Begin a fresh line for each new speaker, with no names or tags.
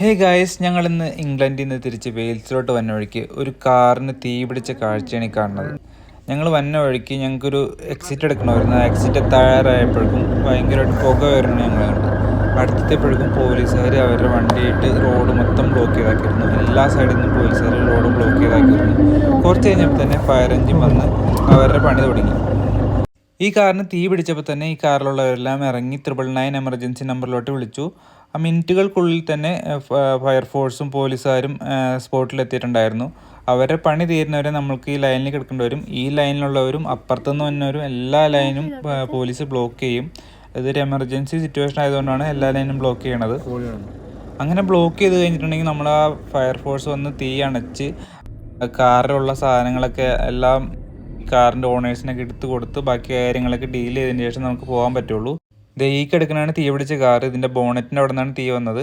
ഹേ guys ഞങ്ങൾ ഇന്ന് ഇംഗ്ലണ്ടിൽ നിന്ന് തിരിച്ച് വെയിൽസിലോട്ട് വന്ന വഴിക്ക് ഒരു കാറിന് തീ പിടിച്ച കാഴ്ചയാണ് കാണുന്നത്. ഞങ്ങൾ വന്ന വഴിക്ക് ഞങ്ങൾക്കൊരു എക്സിറ്റ് എടുക്കണമായിരുന്നു. ആ എക്സിറ്റ് തയ്യാറായപ്പോഴേക്കും ഭയങ്കരമായിട്ട് പുക വരണം ഞങ്ങൾ കണ്ടു. അടുത്തെപ്പോഴേക്കും പോലീസുകാർ അവരുടെ വണ്ടിയിട്ട് റോഡ് മൊത്തം ബ്ലോക്ക് ചെയ്താക്കിയിരുന്നു. എല്ലാ സൈഡിൽ നിന്നും പോലീസുകാർ റോഡ് ബ്ലോക്ക് ചെയ്താക്കിയിരുന്നു. കുറച്ച് കഴിഞ്ഞപ്പോൾ തന്നെ ഫയർ എഞ്ചിൻ വന്ന് അവരുടെ പണി തുടങ്ങി. ഈ കാറിന് തീ പിടിച്ചപ്പോൾ തന്നെ ഈ കാറിലുള്ളവരെല്ലാം ഇറങ്ങി ത്രിപിൾ നയൻ എമർജൻസി നമ്പറിലോട്ട് വിളിച്ചു. മിനിറ്റുകൾക്കുള്ളിൽ തന്നെ ഫയർഫോഴ്സും പോലീസുകാരും സ്പോട്ടിലെത്തിയിട്ടുണ്ടായിരുന്നു. അവരെ പണി തീരുന്നവരെ നമ്മൾക്ക് ഈ ലൈനിൽ കിടക്കേണ്ടവരും. ഈ ലൈനിലുള്ളവരും അപ്പുറത്തുനിന്ന് വന്നവരും എല്ലാ ലൈനും പോലീസ് ബ്ലോക്ക് ചെയ്യും. ഇതൊരു എമർജൻസി സിറ്റുവേഷൻ ആയതുകൊണ്ടാണ് എല്ലാ ലൈനും ബ്ലോക്ക് ചെയ്യണത്. അങ്ങനെ ബ്ലോക്ക് ചെയ്ത് കഴിഞ്ഞിട്ടുണ്ടെങ്കിൽ നമ്മൾ ആ ഫയർഫോഴ്സ് വന്ന് തീ അണച്ച് കാറിലുള്ള സാധനങ്ങളൊക്കെ എല്ലാം കാറിന്റെ ഓണേഴ്സിനൊക്കെ എടുത്ത് കൊടുത്ത് ബാക്കി കാര്യങ്ങളൊക്കെ ഡീൽ ചെയ്തതിന് ശേഷം നമുക്ക് പോകാൻ പറ്റുള്ളൂ. ദേ ഈ കിടക്കണാണ് തീ പിടിച്ച കാർ ഇതിന്റെ ബോണറ്റിന്റെ അവിടെ നിന്നാണ് തീ വന്നത്.